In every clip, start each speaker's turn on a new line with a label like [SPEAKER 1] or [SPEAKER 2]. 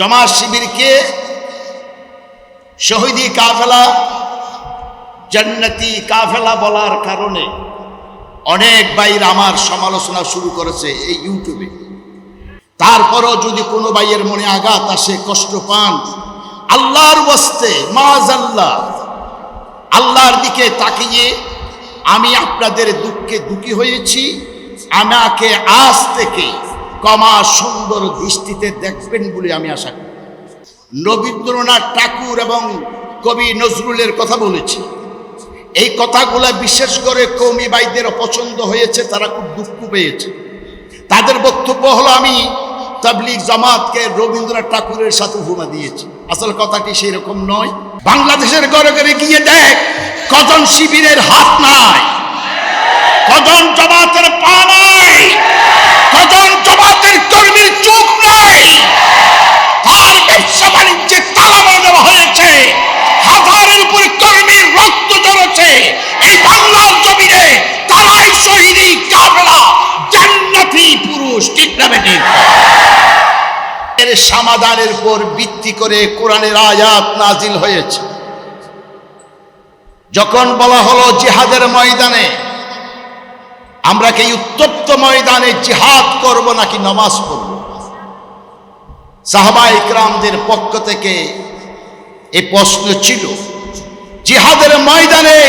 [SPEAKER 1] জমা শিবিরকে শহীদি কাফেলা, জান্নাতি কাফেলা বলার কারণে অনেক বাইর আমার সমালোচনা শুরু করেছে এই ইউটিউবে। তারপরও যদি কোনো ভাইয়ের মনে আঘাত আসে, কষ্ট পান, আল্লাহর বস্তে মাজাল্লাহ আল্লাহর দিকে তাকিয়ে আমি আপনাদের দুঃখে দুঃখী হয়েছি, আমাকে আজ থেকে কমা সুন্দর দৃষ্টিতে দেখবেন বলে আমি আশা করি। রবীন্দ্রনাথ ঠাকুর এবং কবি নজরুলের কথা বলেছি। এই কথাগুলো বিশেষ করে কৌমি বাইদের পছন্দ হয়েছে, তারা খুব দুঃখ পেয়েছে। তাদের বক্তব্য হলো, আমি তাবলিগ জামাতকে রবীন্দ্রনাথ ঠাকুরের সাথে উপমা দিয়েছি। আসল কথাটি সেই রকম নয়। বাংলাদেশের ঘরে ঘরে গিয়ে দেখ কজন শিবিরের হাত নাই। কজন জামাতের পা নাই। সমাধানের উপর ভিত্তি করে কোরআনের আয়াত নাজিল হয়েছে। যখন বলা হলো জিহাদের ময়দানে, আমরা কি উত্তপ্ত ময়দানে জিহাদ করব নাকি নমাজ পড়ব? সাহাবা ইকরামদের পক্ষ থেকে এই প্রশ্ন ছিল, জিহাদের ময়দানে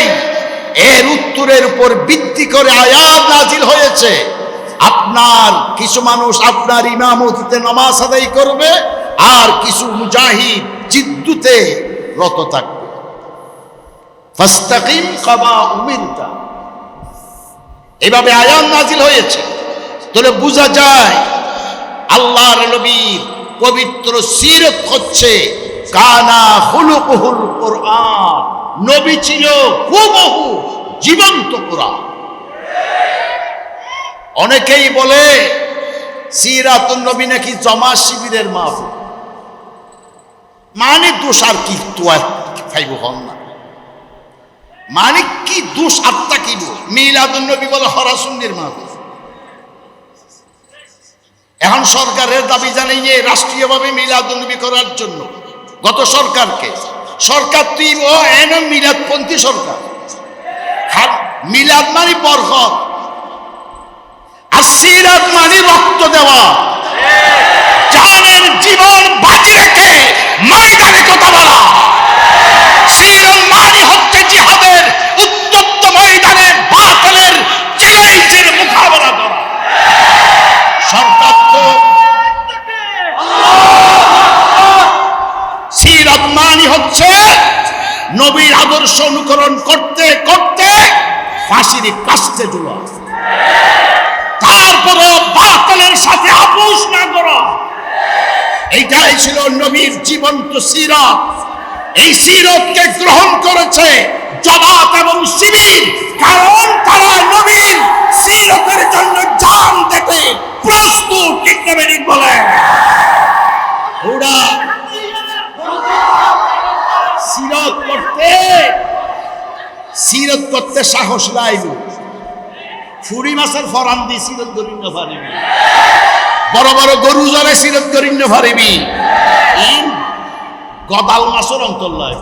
[SPEAKER 1] এর উত্তরের উপর ভিত্তি করে আয়াত নাজিল হয়েছে। আপনার, কিছু মানুষ আপনার ইমামতিতে নামাজ আদায় করবে, আর কিছু মুজাহিদ জিদ্দুতে রত থাকবে। এভাবে আয়াত নাজিল হয়েছে। তাহলে বোঝা যায়, আল্লাহর নবীর পবিত্র সিরত হচ্ছে, কানা হুলুকুহুল কোরআন। নবী ছিল হুবহু জীবন্ত কোরআন। অনেকেই বলে, সিরাতুন নবী নাকি জমা শিবিরের মাফ মানে দোষ আর কি খাইব হন না। মানে কি দোষ আত্মা কি মিলাদুন নবী বলে হরাসুন্নির মাহফিল। এখন সরকারের দাবি জানিয়ে রাষ্ট্রীয়ভাবে মিলাদুন্নবী করার জন্য গত সরকারকে, সরকার তুই ও এন মিলাদপন্থী সরকার। খাল- মিলাদ মানে বরকত। সিরাত মানে রক্ত দেওয়া। জানের জীবন বাজি রেখে ময়দানে কথা বলা। সিরাত মানে হচ্ছে জিহাদের উত্তপ্ত ময়দানে বাতিলের চ্যালেঞ্জের মোকাবেলা করা। সরকার তো সিরাত মানি হচ্ছে নবীর আদর্শ অনুকরণ করতে করতে ফাঁসির কাস্তে জুড়া তারপরও বাতিলের সাথে আপোষ না করা। এইটাই ছিল নবীর জীবন্ত সিরাত। এই সিরতকে গ্রহণ করেছে জমাত এবং শিবির। কারণ তারা নবীর সিরতের জন্য জান দিতে প্রস্তুত ঠিক বলে? ওরা সিরত করতে। সিরত করতে সাহস লাইব ফুরি মাছের ফরান দি সিরত পারিবি বড় বড় গরু জলে সিরত গরিন্য পারিবি ইন গদাল মাছের অন্তর লয়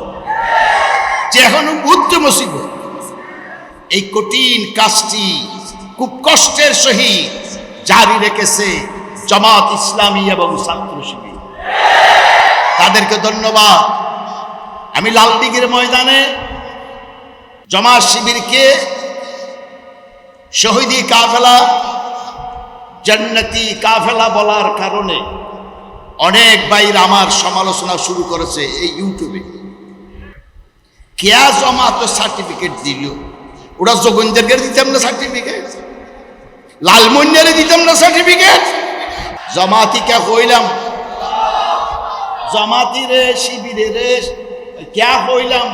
[SPEAKER 1] যে এখন বুদ্ধ মসিব। এই কঠিন কাজটি খুব কষ্টের সহিত জারি রেখেছে জামাত ইসলামী এবং ছাত্র শিবির। তাদেরকে ধন্যবাদ। আমি লালদিঘির ময়দানে জমা শিবিরকে শহীদি কাফেলা, জান্নাতি কাফেলা বলার কারণে অনেক বাইর আমার সমালোচনা শুরু করেছে এই ইউটিউবে। কেয়া জমা তো সার্টিফিকেট দিল। ওরা যোগেন্দ্রকে দিতাম না সার্টিফিকেট। লালমন্যারে দিতাম না সার্টিফিকেট। জমাতি কে হইলাম জমাতি রে, শিবিরে রে কে হইলাম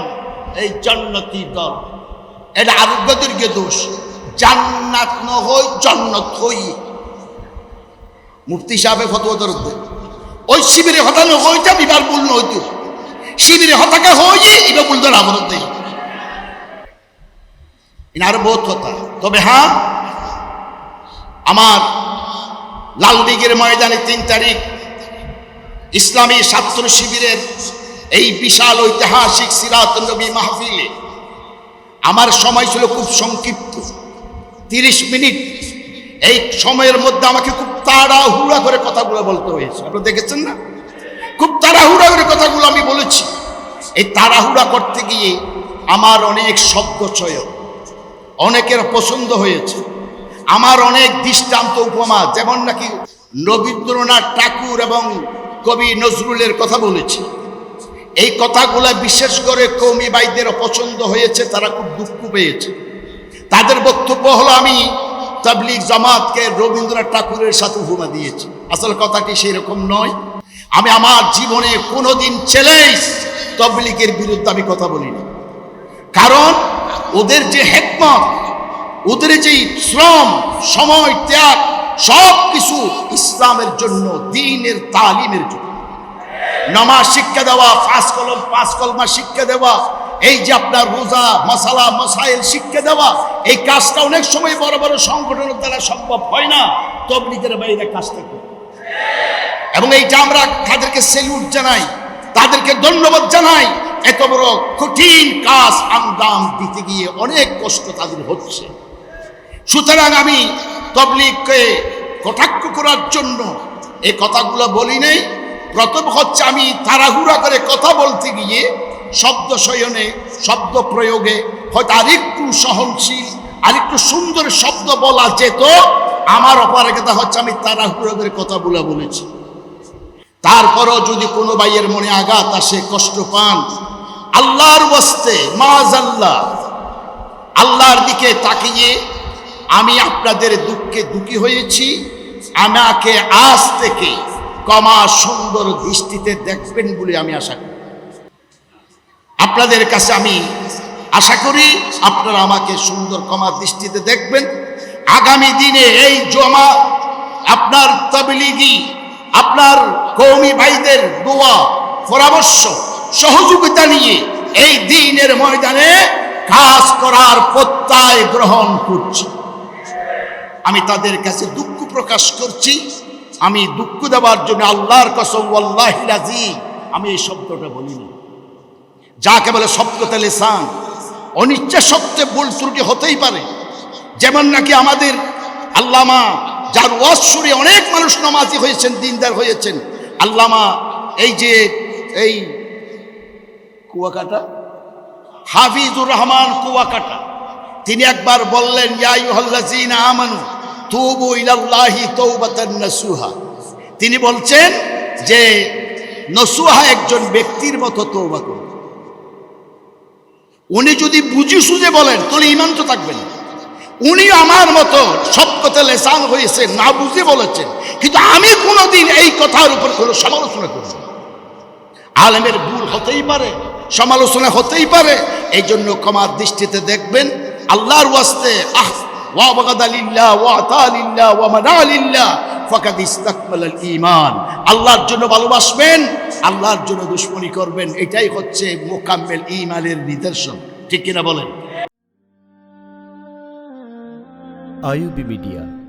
[SPEAKER 1] এই জন্নতি দল। এটা আরোগ্যদেরকে দোষ। জান্নাত ন হই, জন্নত হই। মুফতি সাহেব ফতোয়া দরদ ওই শিবিরে হতানো হইতা বিবার ভুল নইতো শিবিরে হতাকা হই, এবার ভুল ধরা আমার দেই ইনার বোধ হতা তবে হ্যাঁ আমার লালদিঘির ময়দানে তিন তারিখ ইসলামী ছাত্র শিবিরের এই বিশাল ঐতিহাসিক সিরাত নবী মাহফিলে আমার সময় ছিল খুব সংক্ষিপ্ত। তিরিশ মিনিট। এই সময়ের মধ্যে আমাকে খুব তাড়াহুড়া করে কথাগুলো বলতে হয়েছে। আপনারা দেখেছেন না? খুব তাড়াহুড়া করে কথাগুলো আমি বলেছি। এই তাড়াহুড়া করতে গিয়ে আমার অনেক শব্দ অনেকের পছন্দ হয়েছে। আমার অনেক দৃষ্টান্ত উপমা, যেমন নাকি রবীন্দ্রনাথ ঠাকুর এবং কবি নজরুলের কথা বলেছি। এই কথাগুলো বিশেষ করে কৌমি ভাইদের পছন্দ হয়েছে, তারা খুব দুঃখ পেয়েছে। তাদের বক্তব্য হলো আমি তাবলিগ জামাতকে রবীন্দ্রনাথ ঠাকুরের সাথে উপমা দিয়েছি। আসলে কথাটি সেরকম নয়। আমি আমার জীবনে কোনোদিন চ্যালেঞ্জ তবলিগের বিরুদ্ধে আমি কথা বলিনি। কারণ ওদের যে হেকমত, ওদের যে শ্রম, সময়, ত্যাগ সব কিছু ইসলামের জন্য, দিনের তালিমের জন্য। নামাজ শিক্ষা দেওয়া, পাঁচ কলম, পাঁচ কলমা শিক্ষা দেওয়া এই যে আপনার রোজা, মশালা, মশাইল শিক্ষা দেওয়া, এই কাজটা অনেক সময় বড় বড় সংগঠনের দ্বারা সম্ভব হয় না। তবলিগের বাইরে কাজটা করে এবং এইটা আমরা তাদেরকে সেলুট জানাই, তাদেরকে ধন্যবাদ জানাই, এত বড় কঠিন কাজ আন্দাম দিতে গিয়ে অনেক কষ্ট তাদের হচ্ছে। সুতরাং আমি তবলিগকে কটাক্ষ করার জন্য এই কথাগুলো বলি নেই। প্রথম হচ্ছে আমি তাড়াহুড়া করে কথা বলতে গিয়ে শব্দ শয়নে, শব্দ প্রয়োগে, হয়তো আরেকটু সহনশীল আরেকটু সুন্দর শব্দ বলা যেত, আমার অপারগতা হচ্ছে আমি তাড়াহুড়া করে কথাগুলো বলেছি। তারপরও যদি কোনো ভাইয়ের মনে আঘাত আসে, কষ্ট পান, আল্লাহর বস্তে মাজাল্লাহ আল্লাহর দিকে তাকিয়ে আমি আপনাদের দুঃখে দুঃখী হয়েছি, আমাকে আজ থেকে কমা সুন্দর দৃষ্টিতে দেখবেন বলে আমি আশা করি। আপনাদের কাছে আমি আশা করি আপনারা আমাকে সুন্দর কমা দৃষ্টিতে দেখবেন। আগামী দিনে এই জমা আপনার তবলিগি, আপনার কৌমি ভাইদের দোয়া, পরামর্শ, সহযোগিতা নিয়ে এই দিনের ময়দানে কাজ করার প্রত্যয় গ্রহণ করছি। আমি তাদের কাছে দুঃখ প্রকাশ করছি। আমি দুঃখ দেওয়ার জন্য আল্লাহর কসম আল্লাহ আমি এই শব্দটা বলিনি। যাকে বলে শব্দতে লেসান, অনিচ্ছা সত্ত্বে ভুল ত্রুটি হতেই পারে। যেমন নাকি আমাদের আল্লামা যার ওয়াজ শুনে অনেক মানুষ নমাজি হয়েছেন, দিনদার হয়েছেন। আল্লামা এই যে এই কুয়াকাটা, হাফিজুর রহমান কুয়াকাটা, তিনি একবার বললেন নাসুহা। তিনি বলছেন যে, নসুহা একজন ব্যক্তির মতো তৌবা করুন উনি যদি বুঝি সুঝে বলেন, তাহলে ইমান তো থাকবেন উনি আমার মতো সব কথা লেসান হয়েছে না বুঝে বলেছেন কিন্তু আমি কোনোদিন এই কথার উপর কোনো সমালোচনা করব না। আলেমের ভুল হতেই পারে, সমালোচনা হতেই পারে এই জন্য কমার দৃষ্টিতে দেখবেন, আল্লাহর ওয়াস্তে আহ আল্লাহর জন্য ভালোবাসবেন, আল্লাহর জন্য দুশ্মনী করবেন, এটাই হচ্ছে মোকাম্মেল ইমানের নিদর্শন। ঠিক কিনা বলেন?
[SPEAKER 2] IUB media